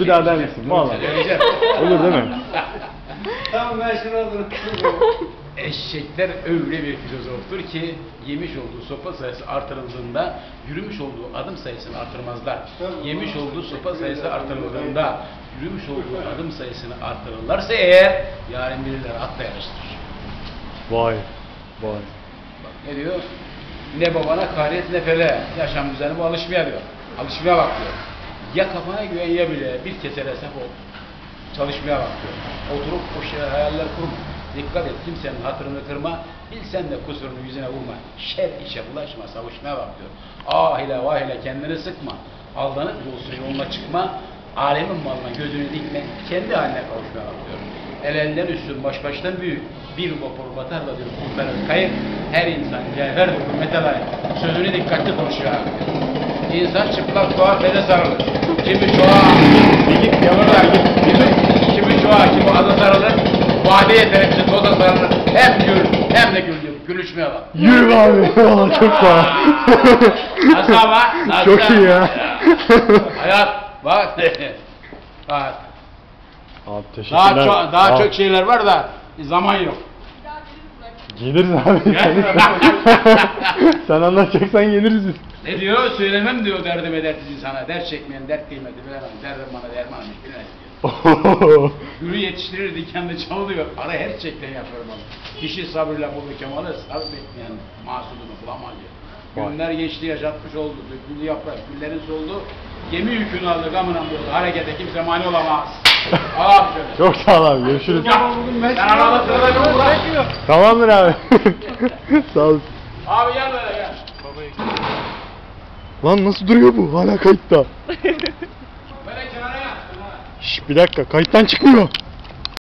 Bir daha der misin? Valla. Olur değil mi? Tamam ben şunu alırım. Eşekler öyle bir filozoftur ki yemiş olduğu sopa sayısı artırıldığında yürümüş olduğu adım sayısını artırmazlar. Yemiş olduğu sopa sayısı artırıldığında yürümüş olduğu adım sayısını artırırlarsa eğer yarın birileri atla yarıştırır. Vay. Vay. Bak ne diyor? Ne babana kahret ne fele. Yaşam düzeni bu alışmaya diyor. Alışmaya bak diyor. Ya kafana güven ya bile bir kesere sef ol. Çalışmaya bak diyor. Oturup boş yere hayaller kurma. Dikkat et kimsenin hatırını kırma. Bilsen de kusurunu yüzüne vurma. Şer işe bulaşma, savuşmaya bak diyor. Ah ile vah ile kendini sıkma. Aldanıp yolsuz yoluna çıkma. Alemin malına gözünü dikme. Kendi haline kavuşmaya bak diyor. El elden üstün, baş baştan büyük. Bir vapur batar diyor kurtarır kayıp. Her insan cevher hürmete layık. Sözünü dikkatli konuşuyor abi. İnsan çıplak doğar bede sarılır. Kimi çoğa, git. kimi, kimi çoğa, kimi aza sarılır. Vadiye terepsi toza sarılır. Hem gül, hem de gül. Gülüşmeye bak. Yürü abi. Valla çok sağ ol. Nasıl ama? Nasıl? Çok iyi ya. Hayat, bak. bak. Abi teşekkürler. Daha çok, daha ol. çok şeyler var da zaman yok. Geliriz abi. Gel. Sen anlatacaksan geliriz biz. Ne diyor? Söylemem diyor derdim edersiz insana. Dert çekmeyen dert kıymeti bilemem. Derdim bana dermanmış bilemez diyor. Gülü yetiştirir dikenli çalı diyor. Ara her çekten yapıyorum onu. Kişi sabırla buldu kemalı, sabır bekleyen masudunu bulamaz diyor. Günler geçti yaşatmış oldu, döküldü yaprak, güllerin soldu. Gemi yükünü aldı, gamına vurdu. Harekete kimse mani olamaz. Çok sağ ol abi. Görüşürüz. Ben arada sırada bir uğraşmıyor. Tamamdır abi. sağ ol. Abi gel böyle gel. Lan nasıl duruyor bu? Hala kayıtta. Şş, bir dakika kayıttan çıkmıyor.